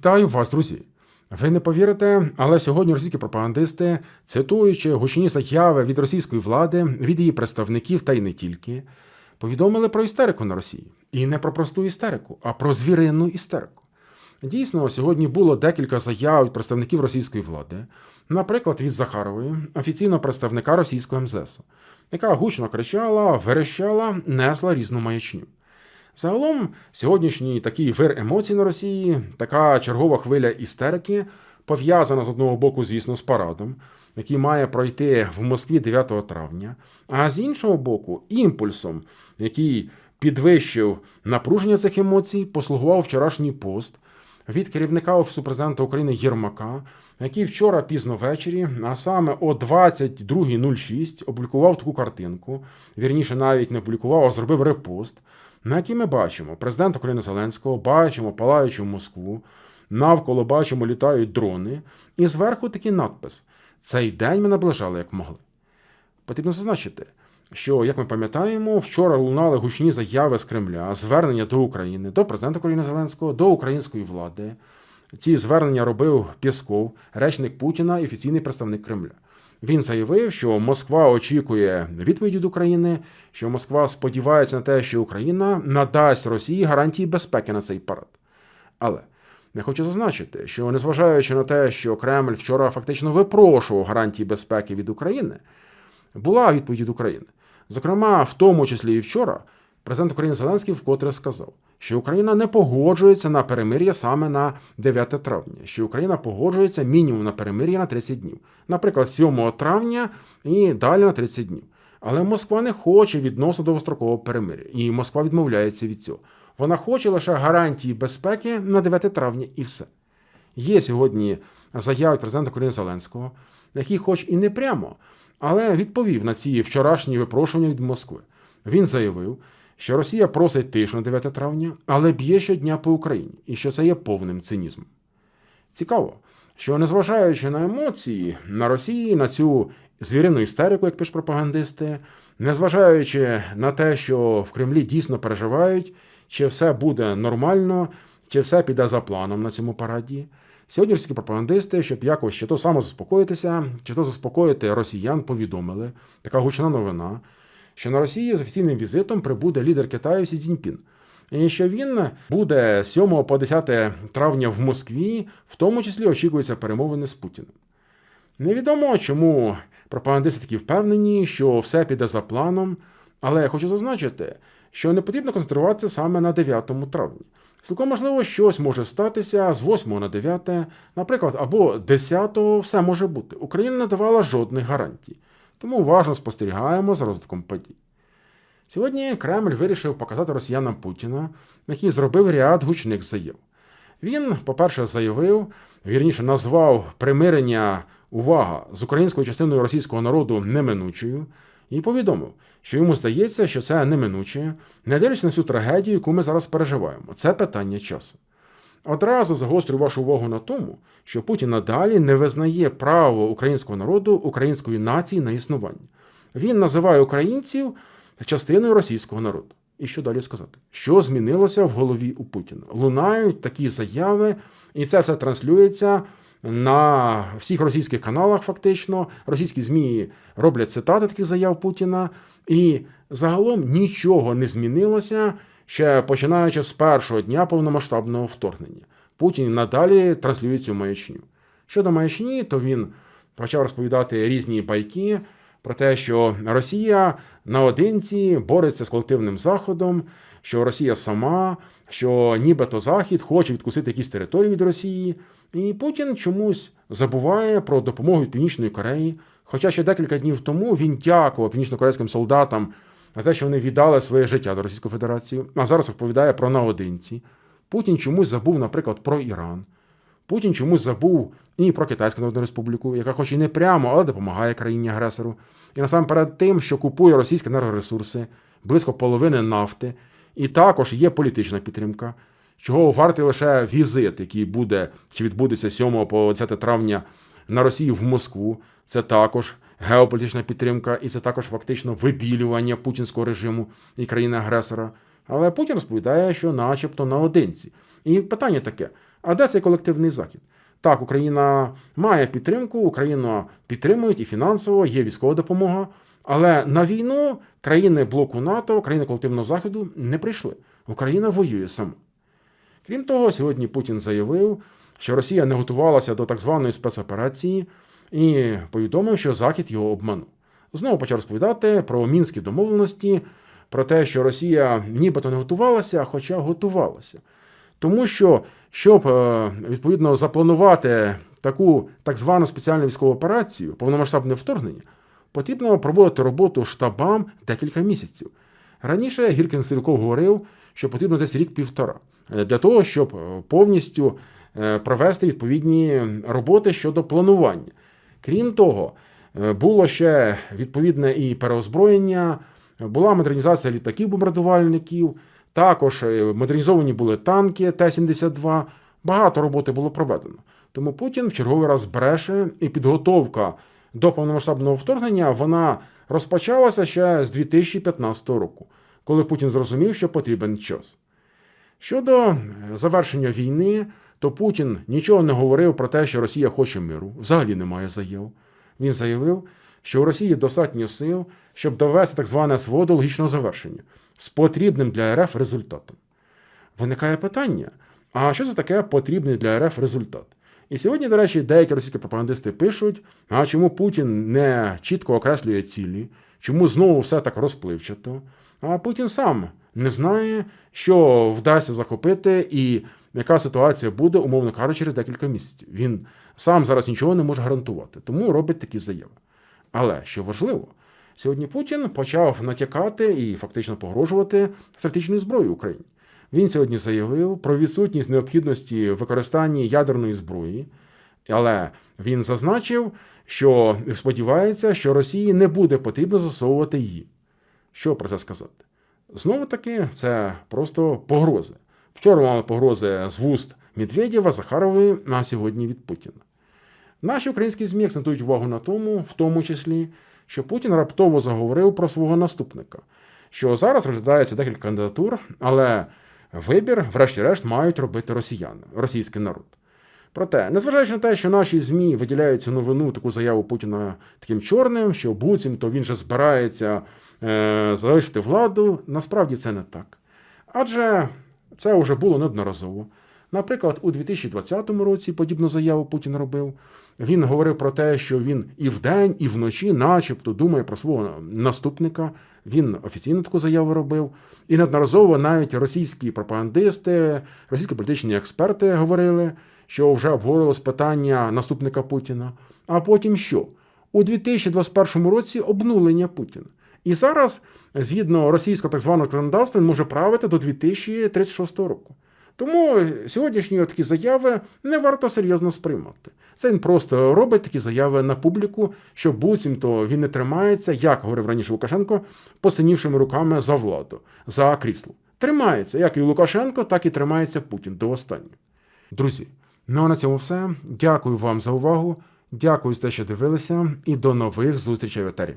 Вітаю вас, друзі! Ви не повірите, але сьогодні російські пропагандисти, цитуючи гучні заяви від російської влади, від її представників та й не тільки, повідомили про істерику на Росії. І не про просту істерику, а про звіринну істерику. Дійсно, сьогодні було декілька заяв від представників російської влади, наприклад, від Захарової, офіційного представника російського МЗС, яка гучно кричала, верещала, несла різну маячню. Загалом, сьогоднішній такий вир емоцій на Росії, така чергова хвиля істерики, пов'язана з одного боку, звісно, з парадом, який має пройти в Москві 9 травня, а з іншого боку, імпульсом, який підвищив напруження цих емоцій, послугував вчорашній пост від керівника Офісу президента України Єрмака, який вчора пізно ввечері, а саме о 22.06, опублікував таку картинку. Вірніше, навіть не опублікував, а зробив репост, на якій ми бачимо президента України Зеленського, бачимо палаючу Москву, навколо бачимо літають дрони, і зверху такий надпис: Цей день ми наближали як могли. Потрібно зазначити, що, як ми пам'ятаємо, вчора лунали гучні заяви з Кремля, звернення до України, до президента України Зеленського, до української влади. Ці звернення робив Пєсков, речник Путіна і офіційний представник Кремля. Він заявив, що Москва очікує відповіді від України, що Москва сподівається на те, що Україна надасть Росії гарантії безпеки на цей парад. Але я хочу зазначити, що незважаючи на те, що Кремль вчора фактично випрошував гарантії безпеки від України, була відповідь від України. Зокрема, в тому числі і вчора, президент України Зеленський вкотре сказав, що Україна не погоджується на перемир'я саме на 9 травня, що Україна погоджується мінімум на перемир'я на 30 днів, наприклад, 7 травня і далі на 30 днів. Але Москва не хоче відносно довгострокового перемир'я, і Москва відмовляється від цього. Вона хоче лише гарантії безпеки на 9 травня і все. Є сьогодні заяви президента України Зеленського, який, хоч і не прямо, але відповів на ці вчорашні випрошування від Москви. Він заявив, що Росія просить тишу на 9 травня, але б'є щодня по Україні, і що це є повним цинізмом. Цікаво, що незважаючи на емоції на Росії, на цю звірину істерику, як пишуть пропагандисти, незважаючи на те, що в Кремлі дійсно переживають, чи все буде нормально, чи все піде за планом на цьому параді. Сьогодні російські пропагандисти, щоб якось чи то само заспокоїтися, чи то заспокоїти росіян, повідомили така гучна новина, що на Росії з офіційним візитом прибуде лідер Китаю Сі Цзіньпін. І що він буде 7 по 10 травня в Москві, в тому числі очікуються перемовини з Путіним. Невідомо, чому пропагандисти такі впевнені, що все піде за планом, але я хочу зазначити, що не потрібно концентруватися саме на 9 травня. Цілком можливо, щось може статися з 8 на 9, наприклад, або 10 все може бути. Україна не давала жодних гарантій, тому уважно спостерігаємо за розвитком подій. Сьогодні Кремль вирішив показати росіянам Путіна, який зробив ряд гучних заяв. Він, по-перше, заявив, вірніше назвав примирення увага з українською частиною російського народу неминучою, і повідомив, що йому здається, що це неминуче, не дивлячись на всю трагедію, яку ми зараз переживаємо. Це питання часу. Одразу загострюю вашу увагу на тому, що Путін надалі не визнає право українського народу, української нації на існування. Він називає українців частиною російського народу. І що далі сказати? Що змінилося в голові у Путіна? Лунають такі заяви, і це все транслюється на всіх російських каналах, фактично. Російські ЗМІ роблять цитати таких заяв Путіна, і загалом нічого не змінилося ще починаючи з першого дня повномасштабного вторгнення. Путін надалі транслює цю маячню. Щодо маячні, то він почав розповідати різні байки про те, що Росія наодинці бореться з колективним заходом, що Росія сама, що нібито Захід хоче відкусити якісь території від Росії, і Путін чомусь забуває про допомогу від Північної Кореї. Хоча ще декілька днів тому він дякував північно-корейським солдатам за те, що вони віддали своє життя за Російську Федерацію, а зараз розповідає про наодинці. Путін чомусь забув, наприклад, про Іран. Путін чомусь забув і про Китайську Народну Республіку, яка хоч і не прямо, але допомагає країні-агресору. І насамперед тим, що купує російські енергоресурси, близько половини нафти, і також є політична підтримка, чого вартий лише візит, який буде чи відбудеться 7 по 10 травня на Росію в Москву. Це також геополітична підтримка, і це також фактично вибілювання путінського режиму і країни-агресора. Але Путін розповідає, що начебто наодинці. І питання таке: А де цей колективний захід? Так, Україна має підтримку, Україну підтримують і фінансово, є військова допомога. Але на війну країни блоку НАТО, країни колективного заходу не прийшли. Україна воює сама. Крім того, сьогодні Путін заявив, що Росія не готувалася до так званої спецоперації і повідомив, що Захід його обманув. Знову почав розповідати про мінські домовленості, про те, що Росія нібито не готувалася, хоча готувалася. Тому що, щоб е, відповідно запланувати таку так звану спеціальну військову операцію, повномасштабне вторгнення, потрібно проводити роботу штабам декілька місяців. Раніше Гіркін Стрілков говорив, що потрібно десь рік-півтора е, для того, щоб е, повністю провести відповідні роботи щодо планування. Крім того, е, було ще відповідне і переозброєння, була модернізація літаків-бомбардувальників, також е, модернізовані були танки Т-72. Багато роботи було проведено. Тому Путін в черговий раз бреше, і підготовка до повномасштабного вторгнення вона розпочалася ще з 2015 року, коли Путін зрозумів, що потрібен час. Щодо е, завершення війни, то Путін нічого не говорив про те, що Росія хоче миру. Взагалі немає заяв. Він заявив, що у Росії достатньо сил, щоб довести так зване СВО до логічного завершення з потрібним для РФ результатом. Виникає питання: а що це таке потрібний для РФ результат? І сьогодні, до речі, деякі російські пропагандисти пишуть: а чому Путін не чітко окреслює цілі, чому знову все так розпливчато? А Путін сам не знає, що вдасться захопити, і яка ситуація буде, умовно кажучи, через декілька місяців. Він сам зараз нічого не може гарантувати, тому робить такі заяви. Але що важливо, сьогодні Путін почав натякати і фактично погрожувати стратегічною зброєю Україні. Він сьогодні заявив про відсутність необхідності використання ядерної зброї, але він зазначив, що сподівається, що Росії не буде потрібно засовувати її. Що про це сказати? Знову таки, це просто погрози. Вчора мали погрози з вуст Медведєва, Захарової, а сьогодні від Путіна. Наші українські ЗМІ акцентують увагу на тому, в тому числі, що Путін раптово заговорив про свого наступника, що зараз розглядається декілька кандидатур, але вибір, врешті-решт, мають робити росіяни, російський народ. Проте, незважаючи на те, що наші ЗМІ виділяють цю новину, таку заяву Путіна таким чорним, що буцімто він же збирається е, залишити владу, насправді це не так. Адже це вже було неодноразово. Наприклад, у 2020 році подібну заяву Путін робив. Він говорив про те, що він і вдень, і вночі, начебто, думає про свого наступника. Він офіційно таку заяву робив. І неодноразово навіть російські пропагандисти, російські політичні експерти говорили, що вже обговорилось питання наступника Путіна. А потім що? У 2021 році обнулення Путіна. І зараз, згідно російського так званого законодавства, він може правити до 2036 року. Тому сьогоднішні такі заяви не варто серйозно сприймати. Це він просто робить такі заяви на публіку, що буцімто він не тримається, як говорив раніше Лукашенко, посинівшими руками за владу, за крісло. Тримається, як і Лукашенко, так і тримається Путін до останнього. Друзі, ну а на цьому все. Дякую вам за увагу. Дякую за те, що дивилися, і до нових зустрічей в етері.